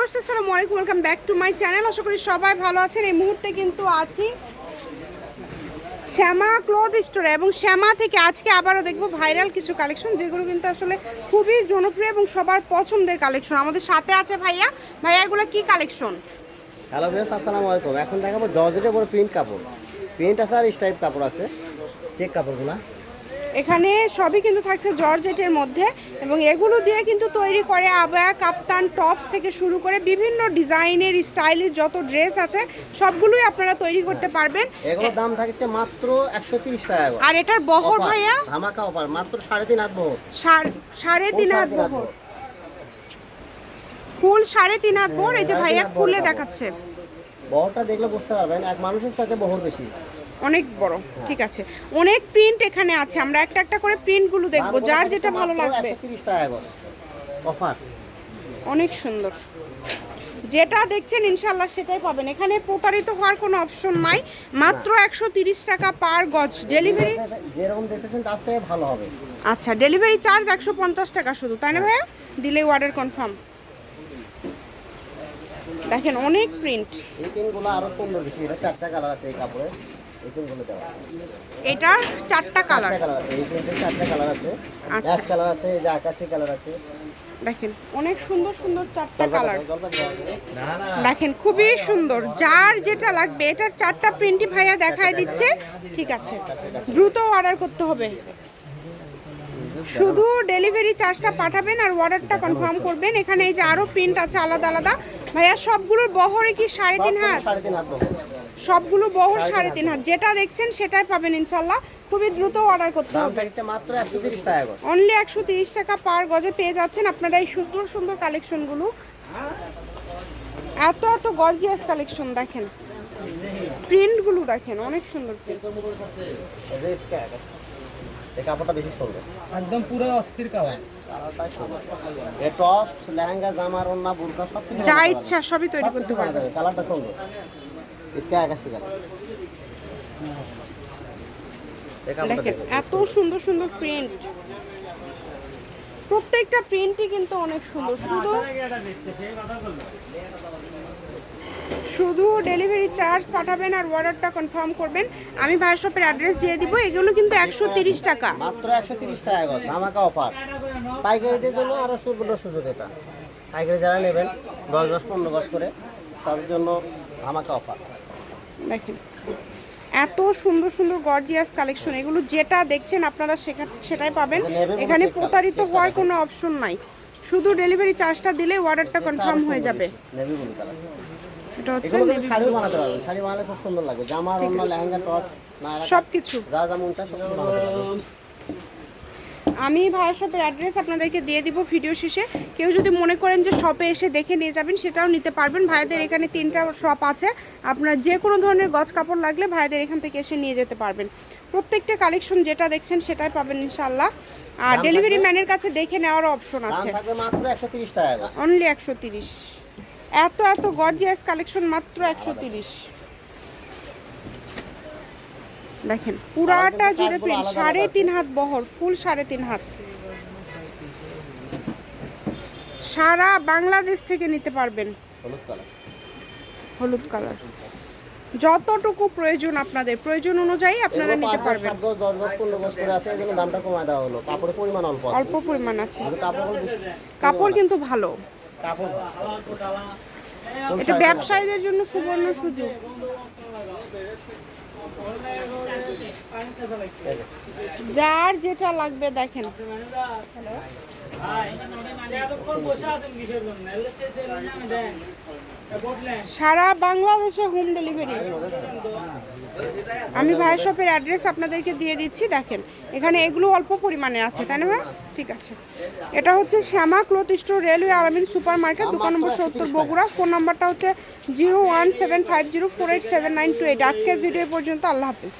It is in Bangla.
ভিউয়ার্স, আসসালামু আলাইকুম, welcome back to my channel. আশা করি সবাই ভালো আছেন। এই মুহূর্তে কিন্তু আছি শ্যামা ক্লোথ স্টোরে এবং শ্যামা থেকে আজকে আবারও দেখব ভাইরাল কিছু কালেকশন, যেগুলো কিন্তু আসলে খুবই জনপ্রিয় এবং সবার পছন্দের কালেকশন। আমাদের সাথে আছে ভাইয়া। ভাইয়া, এগুলো কী কালেকশন? হ্যালো ভিউস আসসালামু আলাইকুম। এখন দেখাবো জর্জেটের বড় প্রিন্ট কাপড়। প্রিন্ট আছে আর স্টাইপ কাপড় আছে। চেক কাপড়গুলো। এখানে সবই কিন্তু থাকছে জর্জেটের মধ্যে এবং এগুলো দিয়ে কিন্তু তৈরি করে আবায়া কাপ্তান টপস থেকে শুরু করে বিভিন্ন ডিজাইনের স্টাইলের যত ড্রেস আছে সবগুলোই আপনারা তৈরি করতে পারবেন। এগুলোর দাম থাকছে মাত্র একশো তিরিশ টাকা আর এটার বহর ভাইয়া? ধামাকা অফার মাত্র সাড়ে তিন হাত বহর। সাড়ে ফুল তিন হাত বহর। ফুল সাড়ে তিন হাত বহর এই যে ভাইয়া বহর দেখাচ্ছে। বহরটা দেখলে বুঝতে পারবেন এক মানুষের সাথে বহর বেশি। অনেক বড় ঠিক আছে। অনেক প্রিন্ট এখানে আছে আমরা একটা একটা করে প্রিন্টগুলো দেখব যার যেটা ভালো লাগবে। অফার অনেক সুন্দর। যেটা দেখছেন ইনশাল্লাহ সেটাই পাবেন। এখানে প্রতারিত হওয়ার কোনো অপশন নাই মাত্র একশো তিরিশ টাকা পার গজ ডেলিভারি যেরকম দেখতেছেন তার থেকে ভালো হবে। আচ্ছা ডেলিভারি চার্জ একশো পঞ্চাশ টাকা শুধু তাই না ভাইয়া? দিলে অর্ডার কনফার্ম দেখেন অনেক প্রিন্ট এই পিনগুলো আরও সুন্দর বেশি এটা চারটা কালার আছে এই কাপড়ে এটার চারটা কালার কালার এই প্রিন্টের চারটা কালার আছে। আচ্ছা। অ্যাশ কালার আছে এই যে আকাশি কালার আছে। দেখেন অনেক সুন্দর সুন্দর চারটা কালার। দেখেন খুবই সুন্দর। যার যেটা লাগবে এটার চারটা প্রিন্টই ভাইয়া দেখায় দিচ্ছে। ঠিক আছে। দ্রুত অর্ডার করতে হবে। শুধু ডেলিভারি চার্জটা পাঠাবেন আর অর্ডারটা কনফার্ম করবেন। এখানে এই যে আরও প্রিন্ট আছে আলাদা আলাদা। ভাইয়া সবগুলোর বহরে কি সাড়ে তিন হাত? সবগুলো বহর সাড়ে তিন হাত যেটা দেখছেন সেটাই পাবেন ইনশাল্লাহ। খুবই দ্রুত অর্ডার করতে হবে। মাত্র একশো তিরিশ টাকা অনলি একশো তিরিশ টাকা পার গজে পেয়ে যাচ্ছেন আপনারা এই সুন্দর সুন্দর কালেকশনগুলো এত এত গর্জিয়াস কালেকশন দেখেন। প্রিন্টগুলো দেখেন অনেক সুন্দর প্রিন্ট এই কাপড়টা বেশি সুন্দর একদম পুরো অস্থির সুন্দর এ টপ লেহেঙ্গা জামার ওন্না বুরকা সব কিছু যা ইচ্ছা সবই তৈরি করতে কালারটা সুন্দর আকাশি কালার। দেখেন এত সুন্দর সুন্দর প্রিন্ট প্রত্যেকটা প্রিন্টই কিন্তু অনেক সুন্দর। শুধু শুধু ডেলিভারি চার্জ পাঠাবেন আর অর্ডারটা কনফার্ম করবেন। আমি ভাই শপের অ্যাড্রেস দিয়ে দিব এগুলো কিন্তু একশো তিরিশ টাকা। মাত্র একশো তিরিশ টাকা গজ ধামাকা অফার পাইকারিদের জন্য আরও সুবর্ণ সুযোগ এটা। পাইকারি যারা নেবেন দশ দশ পনেরো গজ করে তাদের জন্য ধামাকা অফার দেখেন এত সুন্দর সুন্দর গর্জিয়াস কালেকশন এগুলো যেটা দেখছেন আপনারা সেখা- সেটাই পাবেন। এখানে প্রতারিত হওয়ার কোনো অপশন নাই। শুধু ডেলিভারি চার্জটা দিলে অর্ডারটা কনফার্ম হয়ে যাবে। এটা হচ্ছে এগুলো বানাতে পারবেন শাড়ি বানালে খুব সুন্দর লাগবে। জামার অন্য লেহেঙ্গা টপ সব কিছু যা যা মন চায় সব কিছু বানাতে পারবেন আমি ভাইয়া শপের অ্যাড্রেস আপনাদেরকে দিয়ে দিব ভিডিও শেষে। কেউ যদি মনে করেন যে শপে এসে দেখে নিয়ে যাবেন সেটাও নিতে পারবেন। ভাইদের এখানে তিনটা শপ আছে। আপনার যে কোনো ধরনের গজ কাপড় লাগলে ভাইদের এখান থেকে এসে নিয়ে যেতে পারবেন। প্রত্যেকটা কালেকশন যেটা দেখছেন সেটাই পাবেন ইনশাল্লাহ আর ডেলিভারি ম্যানের কাছে দেখে নেওয়ার অপশন আছে। অনলি একশো তিরিশ এত এত গর্জিয়াস কালেকশন মাত্র একশো তিরিশ। দেখেন পুরাটা জুড়ে প্রিন্ট সাড়ে তিন হাত বহর ফুল সাড়ে তিন হাত। সারা বাংলাদেশ থেকে নিতে পারবেন। হলুদ কালার হলুদ কালার যতটুকু প্রয়োজন আপনাদের প্রয়োজন অনুযায়ী আপনারা নিতে পারবেন। দামটা কমায় দেওয়া হলো। কাপড়ের পরিমাণ অল্প আছে। অল্প পরিমাণ আছে। কাপড় কিন্তু ভালো। কাপড় এটা ব্যবসায়ীদের জন্য সুবর্ণ সুযোগ। যার যেটা লাগবে দেখেন। সারা বাংলাদেশে হোম ডেলিভারি আমি ভাই শপের অ্যাড্রেস আপনাদেরকে দিয়ে দিচ্ছি, দেখেন। এখানে এগুলো অল্প পরিমাণে আছে, তাই না ভাই? ঠিক আছে। এটা হচ্ছে Shyama cloth store railway Alamin super market দোকান নম্বর সত্তর, বগুড়া। ফোন নাম্বারটা হচ্ছে zero one seven five zero four eight seven nine two eight. আজকের ভিডিও পর্যন্ত, আল্লাহ হাফিজ।